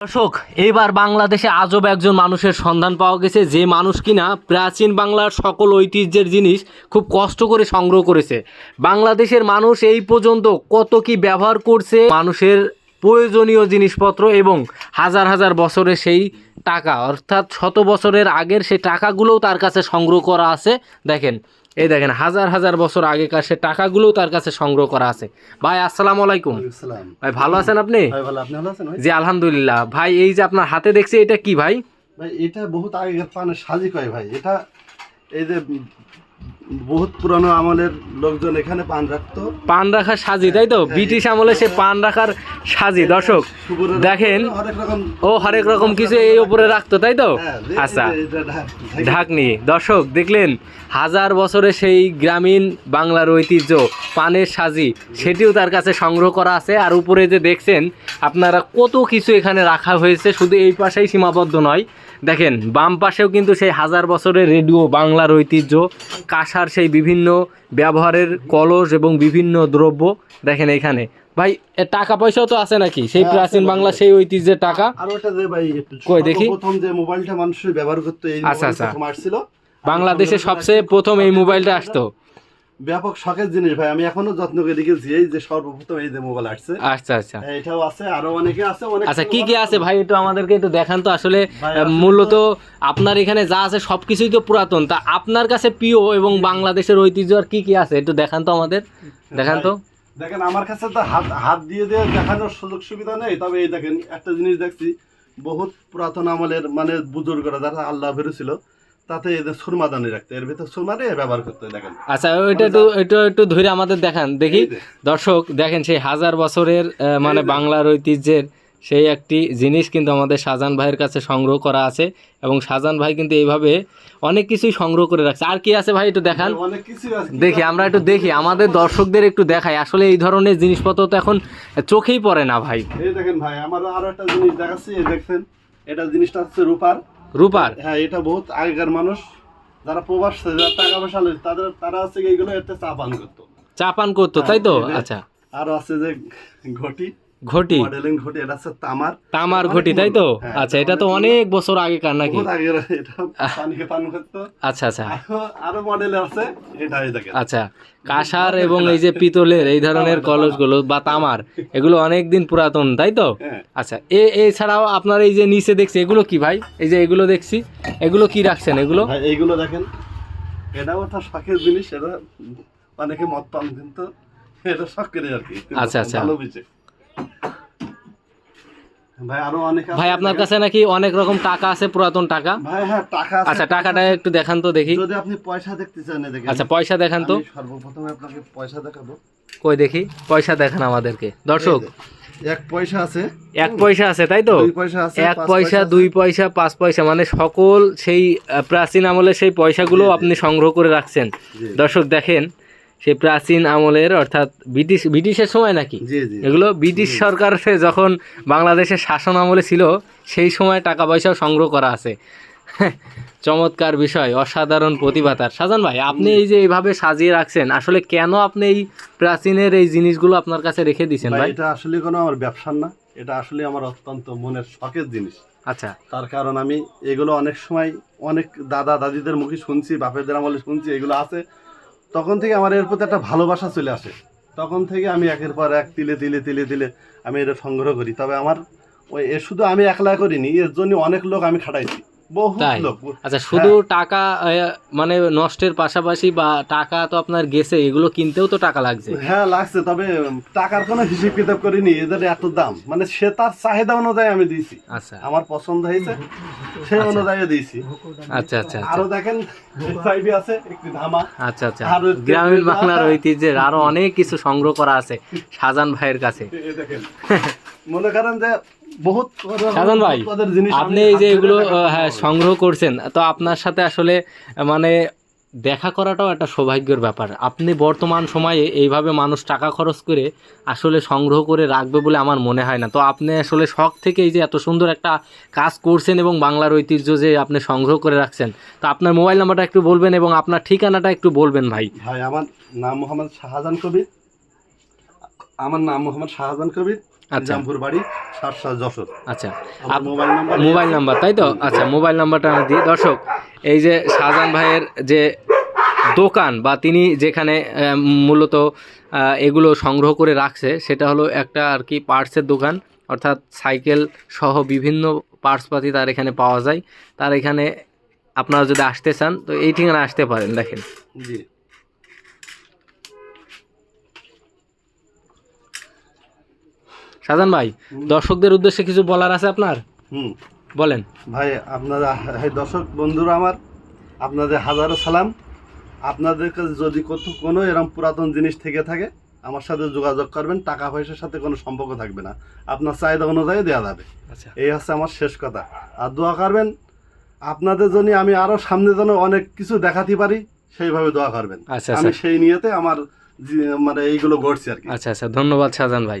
দর্শক এইবার বাংলাদেশে আজব একজন মানুষের সন্ধান পাওয়া গেছে যে মানুষ কিনা প্রাচীন বাংলার সকল ঐতিহ্যের জিনিস খুব কষ্ট করে সংগ্রহ করেছে। বাংলাদেশের মানুষ এই পর্যন্ত কত কি ব্যবহার করছে, মানুষের প্রয়োজনীয় জিনিসপত্র এবং হাজার হাজার বছরের সেই টাকা, অর্থাৎ শত বছরের আগের সেই টাকাগুলোও তার কাছে সংগ্রহ করা আছে। দেখেন এই দেখেন হাজার হাজার বছর আগেকার সে টাকাগুলোও তার কাছে সংগ্রহ করা আছে। ভাই আসসালামু আলাইকুম। ভাই ভালো আছেন আপনি? জি আলহামদুলিল্লাহ। ভাই এই যে আপনার হাতে দেখছি এটা কি ভাই? ভাই এটা বহুত আগেকার পানের সাজি কয় ভাই। এটা এই যে বহুত পুরানো আমলের লোকজন এখানে পান রাখতো। পান রাখার সাজি তাই তো? হ্যাঁ, ব্রিটিশ আমলে সে পান রাখার সাজি দর্শক। দেখেন ও হরেক রকম কিছু এই উপরে রাখতো তাই তো? হ্যাঁ, আচ্ছা ঢাকনি। দর্শক দেখলেন হাজার বছরে সেই গ্রামীণ বাংলার ঐতিহ্য পানের সাজি সেটিও তার কাছে সংগ্রহ করা আছে। আর উপরে যে দেখছেন আপনারা কত কিছু এখানে রাখা হয়েছে শুধু এই পাশেই সীমাবদ্ধ নয়। দেখেন বাম পাশেও কিন্তু সেই হাজার বছরের রেডিও বাংলার ঐতিহ্য কাঁসার সেই বিভিন্ন ব্যবহারের কলস এবং বিভিন্ন দ্রব্য দেখেন এখানে। ভাই টাকা পয়সাও তো আছে নাকি? সেই হ্যাঁ, প্রাচীন বাংলা সেই ঐতিহ্যের টাকা? আর ওটা যে ভাই কই দেখি? প্রথম যে মোবাইলটা মানুষের ব্যবহার করতো এই আচ্ছা, আচ্ছা। বাংলাদেশে সবচেয়ে প্রথম এই মোবাইলটা আসতো। ব্যাপক শখের জিনিস ভাই আমি এখনও যত্ন করে রেখেছি এই যে সর্বপ্রথম এই যে মোবাইল আসছে। আচ্ছা আচ্ছা। হ্যাঁ, এটাও আছে আরও অনেকে আছে অনেক আচ্ছা কি কি আছে ভাই একটু আমাদেরকে একটু দেখান তো আসলে মূলত আপনার এখানে যা আছে সবকিছুই তো পুরাতন। তা আপনার কাছে প্রিয় এবং বাংলাদেশের ঐতিহ্য আর কি কি আছে? একটু দেখান তো আমাদের দেখান তো। দেখেন আমার কাছে তো হাত হাত দিয়ে দিয়ে দেখানোর সুযোগ সুবিধা নেই তবে এই দেখেন একটা জিনিস দেখছি বহুত পুরাতন আমলের মানে বুজুর্গরা যারা আল্লাহ বেরোছিল তাতে এদের সুরমাদানি রাখতে এর ভিতর ব্যবহার করতে দেখেন। আচ্ছা ওইটা একটু একটু একটু ধরে আমাদের দেখান দেখি। দর্শক দেখেন সেই হাজার বছরের মানে বাংলার ঐতিহ্যের সেই একটি জিনিস কিন্তু আমাদের শাহজাহান ভাইয়ের কাছে সংগ্রহ করা আছে এবং শাহজাহান ভাই কিন্তু এইভাবে অনেক কিছুই সংগ্রহ করে রাখছে। আর কি আছে ভাই একটু দেখান? আছে। দেখি আমরা একটু দেখি আমাদের দর্শকদের একটু দেখাই। আসলে এই ধরনের জিনিসপত্র তো এখন চোখেই পড়ে না ভাই। এই দেখেন ভাই আমার আরও একটা জিনিস দেখাচ্ছি দেখছেন এটা জিনিসটা হচ্ছে রূপার। রূপার? হ্যাঁ এটা বহুত আগেকার মানুষ যারা প্রবাস যারা টাকা পয়সা তাদের তারা আছে এইগুলো এতে চা পান করতো। চা পান করতো তাই তো? হ্যাঁ, এই যে। আচ্ছা। আর আছে যে ঘটি। ঘটি? মডেলিং ঘটি এটা হচ্ছে তামার। তামার ঘটি তাই তো? হ্যাঁ, আচ্ছা এটা তো অনেক বছর আগেকার নাকি? আগের এটা পানিকে পান করতো। আচ্ছা আচ্ছা। আরো- মডেল আছে এটা দেখেন। আচ্ছা কাঁসার এবং এই যে পিতলের এই ধরনের কলসগুলো বা তামার এগুলো অনেক দিন পুরাতন তাই তো? হ্যাঁ। আচ্ছা এ এছাড়াও আপনার এই যে নিচে দেখছি এগুলো কি ভাই? এই যে এগুলো দেখছি এগুলো কি রাখছেন এগুলো? ভাই এইগুলো দেখেন এটাও একটা শখের জিনিস এটা অনেকে মদ পান কিন্তু এটা শখ করে আর কি আচ্ছা, আচ্ছা। ভাই আরও অনেক আছে, ভাই আপনার কাছে নাকি অনেক রকম টাকা আছে পুরাতন টাকা? ভাই হ্যাঁ টাকা আছে, আচ্ছা টাকাটা একটু দেখান তো দেখি। যদি আপনি পয়সা দেখতে চান দেখেন। আচ্ছা পয়সা দেখান তো। সর্বপ্রথমে আপনাকে পয়সা দেখাবো। কই দেখি? পয়সা দেখান আমাদেরকে। দর্শক এক পয়সা আছে। এক পয়সা আছে তাই তো? এক পয়সা দুই পয়সা পাঁচ পয়সা মানে সকল সেই প্রাচীন আমলের সেই পয়সাগুলো। আপনি সংগ্রহ করে রাখছেন। দর্শক দেখেন সেই প্রাচীন আমলের অর্থাৎ ব্রিটিশ ব্রিটিশের সময় নাকি? এগুলো ব্রিটিশ সরকার যখন বাংলাদেশের শাসন আমলে ছিল সেই সময় টাকা পয়সাও সংগ্রহ করা আছে। চমৎকার বিষয় অসাধারণ প্রতিভা তার। সাজান ভাই আপনি এই যে এইভাবে সাজিয়ে রাখছেন আসলে কেন আপনি এই প্রাচীনের এই জিনিসগুলো আপনার কাছে রেখে দিয়েছেন ভাই ভাই? এটা আসলে কোনো আমার ব্যবসার না এটা আসলে আমার অত্যন্ত মনের শখের জিনিস। আচ্ছা। তার কারণ আমি এগুলো অনেক সময় অনেক দাদা দাদিদের মুখে শুনছি বাপেদের আমলে শুনছি এগুলো আছে। তখন থেকে আমার এর প্রতি একটা ভালোবাসা চলে আসে। তখন থেকে আমি একের পর এক তিলে তিলে তিলে তিলে আমি এটা সংগ্রহ করি। তবে আমার ওই এ শুধু আমি একলা করিনি, এর জন্য অনেক লোক আমি খাটাইছি। তাই? আচ্ছা শুধু টাকা মানে নষ্টের পাশাপাশি বা টাকা তো আপনার গেছে এগুলো কিনতেও তো টাকা লাগছে। হ্যাঁ লাগছে তবে টাকার কোনো হিসেব কিতাব করিনি এদের এত দাম। মানে সে তার চাহিদা অনুযায়ী আমি দিয়েছি। আচ্ছা। আমার পছন্দ হয়েছে সেই অনুযায়ী দিয়েছি। আচ্ছা আচ্ছা আচ্ছা। আরও দেখেন সাইডে আছে একটি ধামা। আচ্ছা আচ্ছা। আরও গ্রামীণ বাংলার ঐতিহ্যের আরও অনেক কিছু সংগ্রহ করা আছে শাহজান ভাইয়ের কাছে। দেখেন। মনে করেন যে বহুত ভাই আপনি এই যে এগুলো হ্যাঁ সংগ্রহ করছেন তো আপনার সাথে আসলে মানে দেখা করাটাও একটা সৌভাগ্যের ব্যাপার। আপনি বর্তমান সময়ে এইভাবে মানুষ টাকা খরচ করে আসলে সংগ্রহ করে রাখবে বলে আমার মনে হয় না। তো আপনি আসলে শখ থেকে এই যে এত সুন্দর একটা কাজ করছেন এবং বাংলার ঐতিহ্য যে আপনি সংগ্রহ করে রাখছেন তো আপনার মোবাইল নাম্বারটা একটু বলবেন এবং আপনার ঠিকানাটা একটু বলবেন ভাই। ভাই আমার নাম মোহাম্মদ শাহজাহান কবির। আমার নাম মোহাম্মদ শাহজাহান কবির। নিজামপুর বাড়ি সাতশা যশোর। আচ্ছা। মোবাইল নাম্বার মোবাইল নাম্বার তাই তো? আচ্ছা মোবাইল নাম্বারটা আমি দিই। দর্শক এই যে শাহজাহান ভাইয়ের যে দোকান বা তিনি যেখানে মূলত এগুলো সংগ্রহ করে রাখছে সেটা হলো একটা আর কি পার্টসের দোকান অর্থাৎ সাইকেল সহ বিভিন্ন পার্টসপাতি তার এখানে পাওয়া যায়। তার এখানে আপনারা যদি আসতে চান তো এই ঠিকানা আসতে পারেন দেখেন। জি। শাহজাহান ভাই দর্শকদের উদ্দেশ্যে কিছু বলার আছে আপনার? হুম। বলেন। ভাই আপনারা এই দর্শক বন্ধুরা আমার আপনাদের হাজারো সালাম। আপনাদের কাছে যদি কোনো এরকম পুরাতন জিনিস থেকে থাকে আমার সাথে যোগাযোগ করবেন টাকা পয়সার সাথে কোনো সম্পর্ক থাকবে না। আপনার চাহিদা অনুযায়ী দেওয়া যাবে। আচ্ছা। এই হচ্ছে আমার শেষ কথা। আর দোয়া করবেন আপনাদের জন্য আমি আরও সামনে যেন অনেক কিছু দেখাতে পারি সেইভাবে দোয়া করবেন। আচ্ছা আমি আচ্ছা সেই নিয়েতে আমার মানে এইগুলো গড়ছি আর কি। আচ্ছা আচ্ছা ধন্যবাদ শাহজাহান ভাই।